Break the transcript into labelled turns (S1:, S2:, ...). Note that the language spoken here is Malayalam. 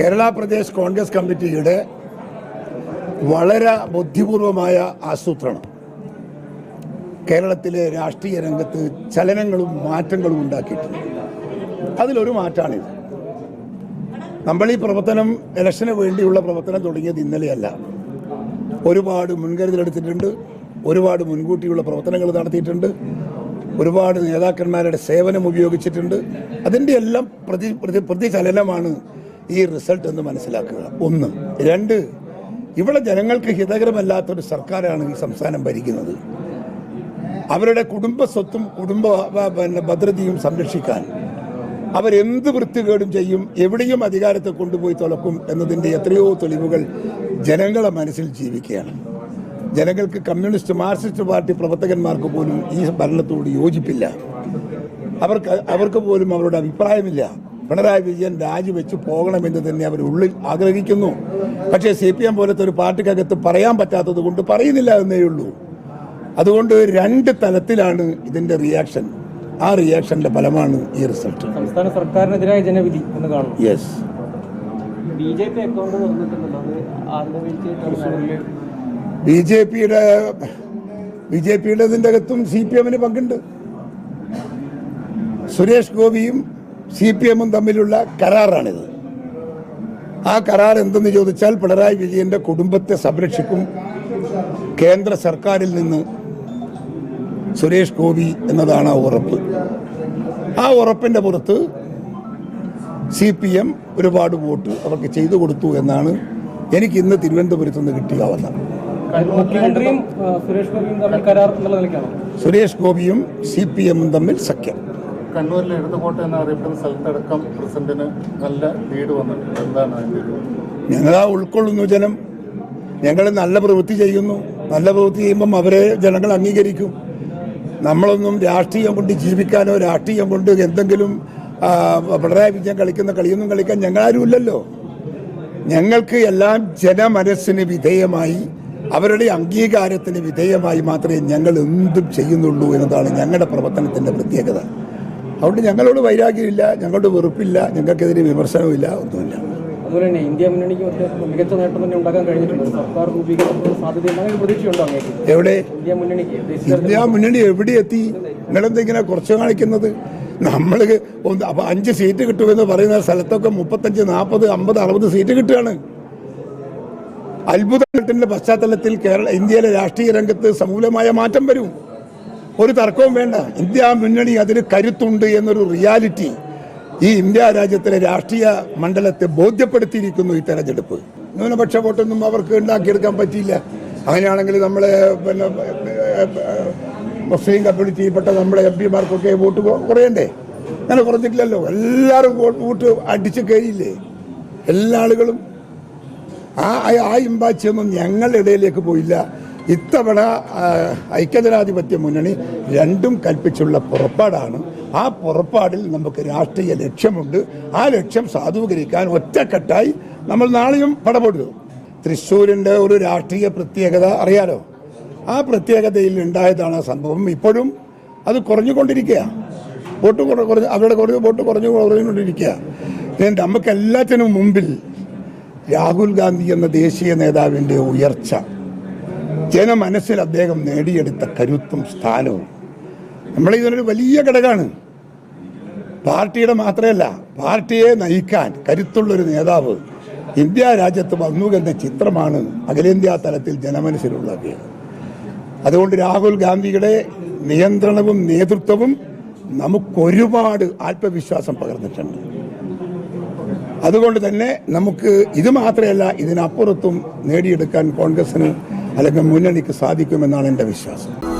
S1: കേരള പ്രദേശ് കോൺഗ്രസ് കമ്മിറ്റിയുടെ വളരെ ബുദ്ധിപൂർവമായ ആസൂത്രണം. കേരളത്തിലെ രാഷ്ട്രീയ രംഗത്ത് ചലനങ്ങളും മാറ്റങ്ങളും ഉണ്ടാക്കിയിട്ടുണ്ട്. അതിലൊരു മാറ്റമാണിത് നമ്മൾ ഈ പ്രവർത്തനം ഇലക്ഷന് വേണ്ടിയുള്ള പ്രവർത്തനം തുടങ്ങിയത് ഇന്നലെയല്ല. ഒരുപാട് മുൻകരുതലെടുത്തിട്ടുണ്ട് ഒരുപാട് മുൻകൂട്ടിയുള്ള പ്രവർത്തനങ്ങൾ നടത്തിയിട്ടുണ്ട്. ഒരുപാട് നേതാക്കന്മാരുടെ സേവനം ഉപയോഗിച്ചിട്ടുണ്ട്. അതിന്റെ എല്ലാം പ്രതി പ്രതി പ്രതിചലനമാണ് ഈ റിസൾട്ട് എന്ന് മനസ്സിലാക്കുക. ഒന്ന്. രണ്ട് ഇവിടെ ജനങ്ങൾക്ക് ഹിതകരമല്ലാത്തൊരു സർക്കാരാണ് ഈ സംസ്ഥാനം ഭരിക്കുന്നത്. അവരുടെ കുടുംബ സ്വത്തും കുടുംബ പിന്നെ ഭദ്രതയും സംരക്ഷിക്കാൻ അവരെന്ത് വൃത്തികേടും ചെയ്യും എവിടെയും അധികാരത്തെ കൊണ്ടുപോയി തുളക്കും എന്നതിന്റെ എത്രയോ തെളിവുകൾ ജനങ്ങളെ മനസ്സിൽ ജീവിക്കുകയാണ്. ജനങ്ങൾക്ക് കമ്മ്യൂണിസ്റ്റ് മാർക്സിസ്റ്റ് പാർട്ടി പ്രവർത്തകന്മാർക്ക് പോലും ഈ ഭരണത്തോട് യോജിപ്പില്ല. അവർക്ക് അവർക്ക് പോലും അവരുടെ അഭിപ്രായമില്ല. പിണറായി വിജയൻ രാജിവെച്ച് പോകണമെന്ന് തന്നെ അവർ ഉള്ളിൽ ആഗ്രഹിക്കുന്നു. പക്ഷേ സി പി എം പോലത്തെ ഒരു പാർട്ടിക്കകത്ത് പറയാൻ പറ്റാത്തത് കൊണ്ട് പറയുന്നില്ല എന്നേ ഉള്ളൂ. അതുകൊണ്ട് രണ്ട് തലത്തിലാണ് ഇതിന്റെ റിയാക്ഷൻ ആ റിയാക്ഷന്റെ ഫലമാണ് ഈ റിസൾട്ട്
S2: സംസ്ഥാന സർക്കാരിനെതിരായ ജനവിധി എന്ന് കാണുന്നു
S1: yes
S2: B J P account
S1: B J പിയുടെ ബി ജെ പിയുടെ ഇതിന്റെ അകത്തും സി പി എമ്മിന് പങ്കുണ്ട്. സുരേഷ് ഗോപിയും സി പി എമ്മും തമ്മിലുള്ള കരാറാണിത്. ആ കരാർ എന്തെന്ന് ചോദിച്ചാൽ പിണറായി വിജയന്റെ കുടുംബത്തെ സംരക്ഷിക്കും. കേന്ദ്ര സർക്കാരിൽ നിന്ന് സുരേഷ് ഗോപി എന്നതാണ് ആ ഉറപ്പ്. ആ ഉറപ്പിന്റെ പുറത്ത് സി പി എം ഒരുപാട് വോട്ട് അവർക്ക് ചെയ്തു കൊടുത്തു എന്നാണ് എനിക്ക് ഇന്ന് തിരുവനന്തപുരത്ത് നിന്ന് കിട്ടിയ അവസ്ഥ
S2: സുരേഷ് ഗോപിയും
S1: സുരേഷ് സി പി എമ്മും തമ്മിൽ സഖ്യം.
S3: കണ്ണൂരിലെ ഇടതുകോട്ട എന്നറിയപ്പെടുന്ന സ്ഥലത്തടക്കം പ്രസിഡന്റിന് നല്ല ലീഡ് വന്നിട്ടുണ്ട്. എന്താണ് അതിന്റെ
S1: ആ ഉൾക്കൊള്ളുന്നു ജനം. ഞങ്ങൾ നല്ല പ്രവൃത്തി ചെയ്യുന്നു. നല്ല പ്രവൃത്തി ചെയ്യുമ്പം അവരെ ജനങ്ങൾ അംഗീകരിക്കും. നമ്മളൊന്നും രാഷ്ട്രീയം കൊണ്ട് ജീവിക്കാനോ രാഷ്ട്രീയം കൊണ്ട് എന്തെങ്കിലും പിണറായി വിജയൻ കളിക്കുന്ന കളിയൊന്നും കളിക്കാൻ ഞങ്ങളാരും ഇല്ലല്ലോ ഞങ്ങൾക്ക് എല്ലാം ജനമനസ്സിന് വിധേയമായി അവരുടെ അംഗീകാരത്തിന് വിധേയമായി മാത്രമേ ഞങ്ങൾ എന്തും ചെയ്യുന്നുള്ളൂ എന്നതാണ് ഞങ്ങളുടെ പ്രവർത്തനത്തിന്റെ പ്രത്യേകത. അതുകൊണ്ട് ഞങ്ങളോട് വൈരാഗ്യമില്ല ഞങ്ങളോട് വെറുപ്പില്ല ഞങ്ങൾക്കെതിരെ വിമർശനവുമില്ല ഒന്നുമില്ല.
S2: അതുപോലെ തന്നെ ഇന്ത്യ മുന്നണിക്ക് മികച്ച നേട്ടം തന്നെ ഉണ്ടാക്കാൻ കഴിഞ്ഞിട്ടുണ്ട്. സർക്കാർ രൂപീകരണത്തിന് പ്രതീക്ഷയുണ്ടോ
S1: എവിടെ?
S2: ഇന്ത്യ മുന്നണിക്ക്
S1: ഇന്ത്യ മുന്നണി എവിടെ എത്തി? നിങ്ങളെന്തെങ്കിലും കുറച്ച് കാണിക്കുന്നത്? നമ്മൾ അപ്പൊ അഞ്ച് സീറ്റ് കിട്ടുമെന്ന് പറയുന്ന സ്ഥലത്തൊക്കെ മുപ്പത്തഞ്ച് നാൽപ്പത് അമ്പത് അറുപത് സീറ്റ് കിട്ടുകയാണ്. അത്ഭുത പശ്ചാത്തലത്തിൽ കേരള ഇന്ത്യയിലെ രാഷ്ട്രീയ രംഗത്ത് സമൂലമായ മാറ്റം വരും. ഒരു തർക്കവും വേണ്ട. ഇന്ത്യ മുന്നണി അതിന് കരുത്തുണ്ട് എന്നൊരു റിയാലിറ്റി ഈ ഇന്ത്യ രാജ്യത്തിലെ രാഷ്ട്രീയ മണ്ഡലത്തെ ബോധ്യപ്പെടുത്തിയിരിക്കുന്നു ഈ തെരഞ്ഞെടുപ്പ്. ന്യൂനപക്ഷ വോട്ടൊന്നും അവർക്ക് ഉണ്ടാക്കിയെടുക്കാൻ പറ്റിയില്ല. അങ്ങനെയാണെങ്കിൽ നമ്മളെ പിന്നെ മുസ്ലിം കമ്മ്യൂണിറ്റിയിൽപ്പെട്ട നമ്മുടെ എം പിമാർക്കൊക്കെ വോട്ട് കുറയണ്ടേ? അങ്ങനെ കുറഞ്ഞിട്ടില്ലല്ലോ. എല്ലാവരും വോട്ട് അടിച്ചു കയറിയില്ലേ? എല്ലാ ആളുകളും ആ ആ- ഇമ്പാച്ചൊന്നും ഞങ്ങളുടെ ഇടയിലേക്ക് പോയില്ല. ഇത്തവണ ഐക്യജനാധിപത്യ മുന്നണി രണ്ടും കൽപ്പിച്ചുള്ള പുറപ്പാടാണ്. ആ പുറപ്പാടിൽ നമുക്ക് രാഷ്ട്രീയ ലക്ഷ്യമുണ്ട്. ആ ലക്ഷ്യം സാധൂകരിക്കാൻ ഒറ്റക്കെട്ടായി നമ്മൾ നാളെയും പടപെടുന്നു തൃശ്ശൂരിന്റെ ഒരു രാഷ്ട്രീയ പ്രത്യേകത അറിയാലോ? ആ പ്രത്യേകതയിൽ ഉണ്ടായതാണ് സംഭവം. ഇപ്പോഴും അത് കുറഞ്ഞുകൊണ്ടിരിക്കുക. വോട്ട് കുറ- കുറഞ്ഞ് അവരുടെ കുറഞ്ഞ് വോട്ട് കുറഞ്ഞു കുറഞ്ഞുകൊണ്ടിരിക്കുക. നമുക്ക് എല്ലാത്തിനും മുമ്പിൽ രാഹുൽ ഗാന്ധി എന്ന ദേശീയ നേതാവിന്റെ ഉയർച്ച. ജനമനസ്സിൽ അദ്ദേഹം നേടിയെടുത്ത കരുത്തും സ്ഥാനവും. നമ്മൾ ഇതിനൊരു വലിയ ഘടകമാണ്. പാർട്ടിയുടെ മാത്രമല്ല പാർട്ടിയെ നയിക്കാൻ കരുത്തുള്ളൊരു നേതാവ് ഇന്ത്യ രാജ്യത്ത് വന്നു എന്ന ചിത്രമാണ് അഖിലേന്ത്യാ തലത്തിൽ ജനമനസ്സിലുള്ളത് അതുകൊണ്ട് രാഹുൽ ഗാന്ധിയുടെ നിയന്ത്രണവും നേതൃത്വവും നമുക്കൊരുപാട് ആത്മവിശ്വാസം പകർന്നിട്ടുണ്ട്. അതുകൊണ്ട് തന്നെ നമുക്ക് ഇത് മാത്രമല്ല ഇതിനപ്പുറത്തും നേടിയെടുക്കാൻ കോൺഗ്രസിന് അല്ലെങ്കിൽ മുന്നണിക്ക് സാധിക്കുമെന്നാണ് എന്റെ വിശ്വാസം.